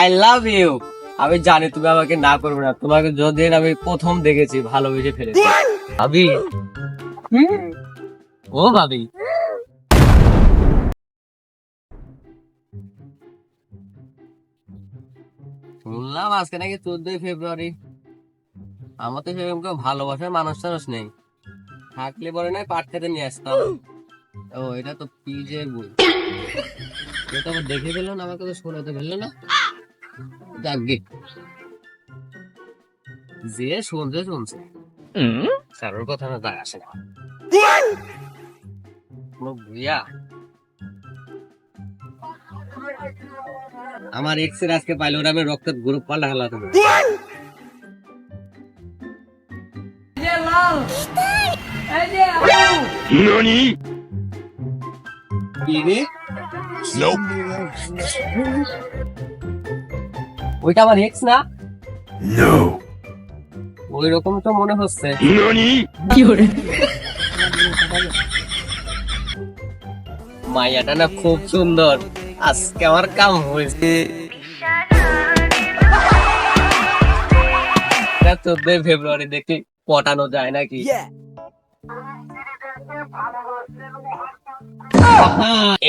I love you আমি জানি তুমি আমাকে না করবে না। তোমাকে যদিন আমি প্রথম দেখেছি ভালোবেসে ফেলেছি। ভাবি। ও ভাবি। শুনলাম আজকে নাকি চোদ্দই ফেব্রুয়ারি। আমার তো সেরকম কেউ ভালোবাসার মানুষ টানুষ নেই। থাকলে পরে নয় পাট খেতে নিয়ে আসতাম। ও এটা তো পিজের বই এটা আবার দেখে ফেলল না আমাকে তো শোনাতে ফেলল না। যাকগে। যে শুনছে শুনছে। স্যারের কথা না যায় আসে না। কোনো বুঝিয়া আমার এক্সের আজকে পাইলে ওরা আমি রক্তের গ্রুপ পাল্টা হালাতে হবে। কি রে? ওইটা আমার এক্স না? ওই রকম তো মনে হচ্ছে। মাইয়াটা না খুব সুন্দর। আজকে আমার কাম হয়েছে। চোদ্দই ফেব্রুয়ারি দেখি পটানো যায় নাকি?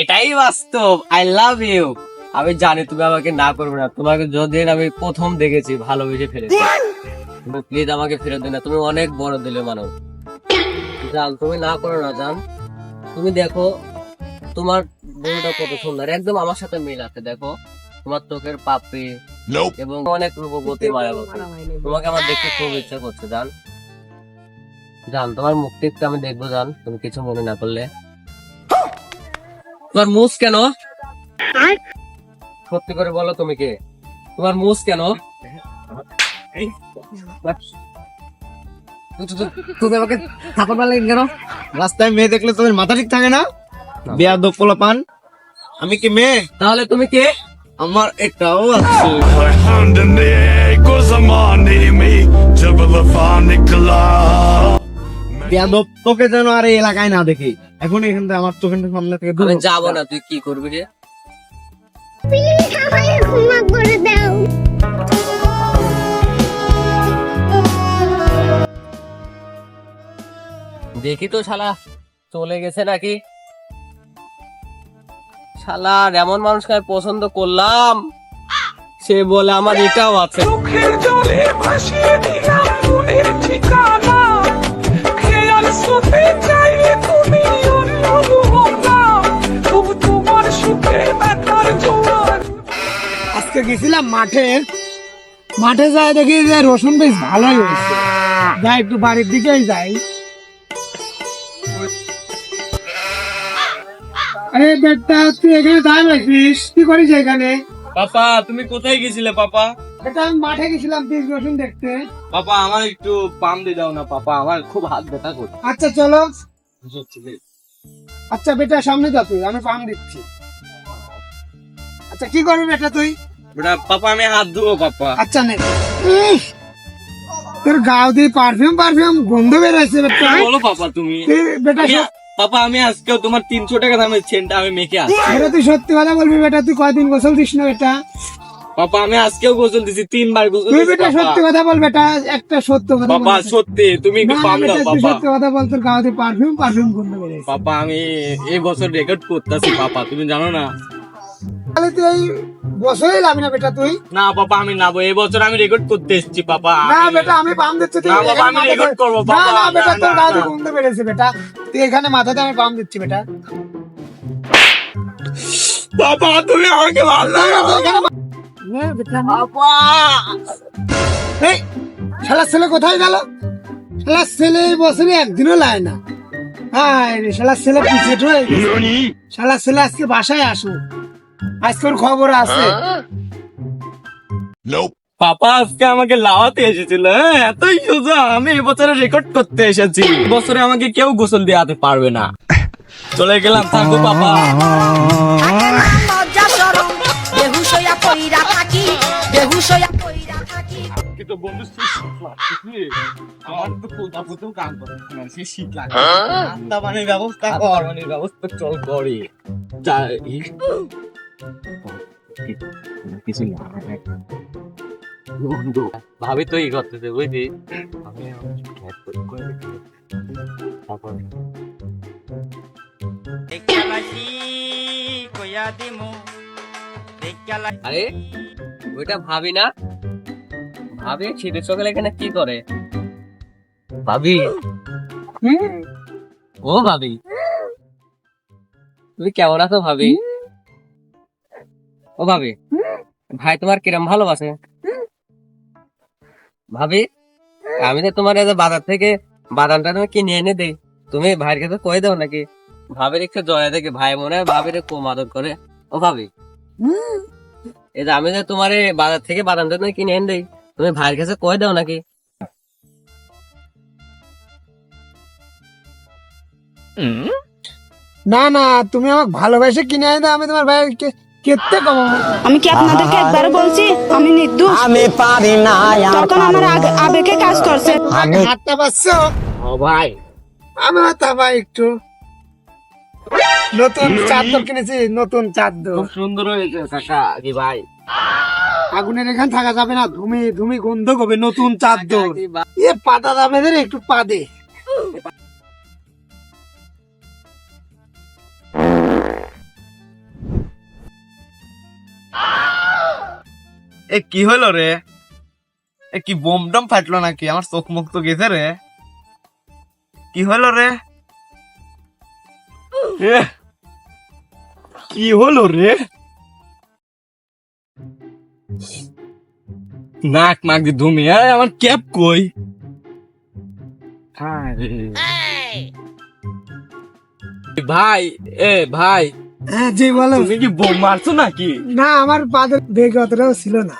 এটাই বাস্তব। আই লাভ ইউ আমি জানি তুমি আমাকে না করবে না। তোমাকে যদিন আমি প্রথম দেখেছি ভালোবেসে ফেলেছি। তুমি প্লিজ আমাকে ফেরত দিন না। তুমি অনেক বড় দিলে মানুষ। জান তুমি না করো না জান। তুমি দেখো তোমার বউটা কত সুন্দর। একদম আমার সাথে মিল আছে দেখো। তোমার চোখের পাপড়ি এবং অনেক রূপবতী মায়াবতী। তোমাকে আমার দেখতে খুব ইচ্ছা করছে জান। জান তোমার একটু আমি দেখব জান। তুমি কিছু মনে না করলে। তোমার মুস কেন সত্যি করে বলো তুমি কে তোমার মুস কেন তুমি আমাকে থাপড় মারলে কেন রাস্তায় মেয়ে দেখলে তোমার মাথা ঠিক থাকে না বেয়া দোপলা পান আমি কি মেয়ে তাহলে তুমি কে আমার এটাও আছে জব বেয়াদব তোকে যেন আর এই এলাকায় না দেখি। এখন এখান থেকে আমার চোখের সামনে থেকে দূর আমি যাব না তুই কি করবি রে? ক্ষমা করে দাও। দেখি তো শালা চলে গেছে নাকি? শালার এমন মানুষকে আমি পছন্দ করলাম সে বলে আমার এটাও আছে। চোখের জলে ভাসিয়ে দিলাম মনের ঠিকানা। গেছিলাম মাঠে। মাঠে যাই দেখি যে রসুন বেশ ভালোই হয়েছে। যাই একটু বাড়ির দিকেই যাই। আরে বেটা তুই এখানে আছিস? কি করিস এখানে? পাপা তুমি কোথায় গেছিলে পাপা? বেটা আমি মাঠে গেছিলাম বীজ রসুন দেখতে। পাপা আমার একটু পাম দিয়ে দাও না পাপা আমার খুব হাত ব্যথা করছে। আচ্ছা চলো। আচ্ছা বেটা সামনে যা তুই আমি পাম দিচ্ছি। আচ্ছা কি করবি বেটা তুই? বেটা পাপা আমি হাত ধুবো পাপা। আচ্ছা নে। তোর গাও দিয়ে পারফিউম পারফিউম গন্ধ বেরোচ্ছে বেটা। বলো পাপা তুমি। বেটা পাপা আমি আজকেও তোমার তিনশো টাকা দামের চেনটা আমি মেখে আসি এটা তুই সত্যি কথা বলবি বেটা তুই কয়দিন গোসল দিস না বেটা? পাপা আমি আজকেও গোসল দিছি তিনবার গোসল তুই বেটা সত্যি কথা বল বেটা একটা সত্য কথা পাপা সত্যি তুমি একটু পাম দাও পাপা। সত্যি কথা বল তোর গাওতে পারফিউম পারফিউম গন্ধ বেরোচ্ছে পাপা আমি এই বছর রেকর্ড করতেছি পাপা তুমি জানো না? তাহলে তুই এই গোসলই না বেটা তুই। না পাপা আমি নাবো। এই বছর আমি রেকর্ড করতে এসেছি পাপা। না বেটা আমি পাম দিচ্ছি তুই না, বাবা, আমি মাথাতে- record করব, না না বেটা তোর না, গন্ধ বেড়েছে বেটা। তুই এখানে মাথাতে আমি পাম দিচ্ছি বেটা। পাপা তুমি আমাকে ভালো না, না, তুই এখানে মা- না, বেটা, না। এই শালা ছেলে কোথায় গেল? শালা ছেলে এই বছরে একদিনও লায় না। হায় রে শালা ছেলে পিছিয়ে শালা ছেলে আজকে বাসায় আসো আজকে ওর খবর আছে। পাপা আজকে আমাকে লাওয়াতে এসেছিল হ্যাঁ, এতই সোজা আমি এবছরে রেকর্ড করতে এসেছি। বছরে আমাকে কেউ গোসল দেওয়াতে পারবে না। চলে গেলাম থাকো পাপা। কিন্তু বন্ধু মানে ব্যবস্থা কর। মানে ব্যবস্থা চল করে। কিছু ভাবি তো ই করতেছে বুঝলি? আমি। তারপর আরে, ওইটা ভাবি না? ভাবি শীতের সকালে এখানে কি করে? ভাবি। ও ভাবি। তুমি কেমন আছো ভাবি? ও ভাবি ভাই, তোমার কিরম ভালোবাসে? ভাবি, আমি তো তোমার বাজার থেকে বাদামটা তুমি কিনে এনে দেই, তুমি ভাইয়ের কাছে কয়ে দাও নাকি? ভাবির একটু জয়া দেখে ভাই মনে হয় ভাবির কম আদর করে। ও ভাবি, এই যে আমি যে তোমার বাজার থেকে বাদামটা তুমি কিনে এনে দেই, তুমি ভাইয়ের কাছে কয়ে দাও নাকি? না না, তুমি আমাকে ভালোবেসে কিনে এনে দাও, আমি তোমার ভাইকে আমি কি আপনাদেরকে একবার বলছি? আমি নির্দোষ। আমি পারি না তখন আমার আবেগে কাজ করছে। হাতটা পাচ্ছ ও ভাই। আমি হাতটা একটু। নতুন চাদর কিনেছি নতুন চাদর। খুব সুন্দর হয়েছে কাকা কি ভাই? আগুনের এখানে থাকা যাবে না ধুমি ধুমি গন্ধ করবে নতুন চাদর। এ পাতা যাবে একটু পা পাদে এ কি হলো রে? এ কি বোম ডম ফাটলো নাকি? আমার চোখ মুখ তো গেছে রে। কি হলো রে? কি হলো রে? নাক নাক দিয়ে ধুমি। আমার ক্যাপ কই। ভাই এ ভাই। হ্যাঁ জি বলো তুমি কি বোম মারছো নাকি? না আমার পাদের বেগ অতটাও ছিল না।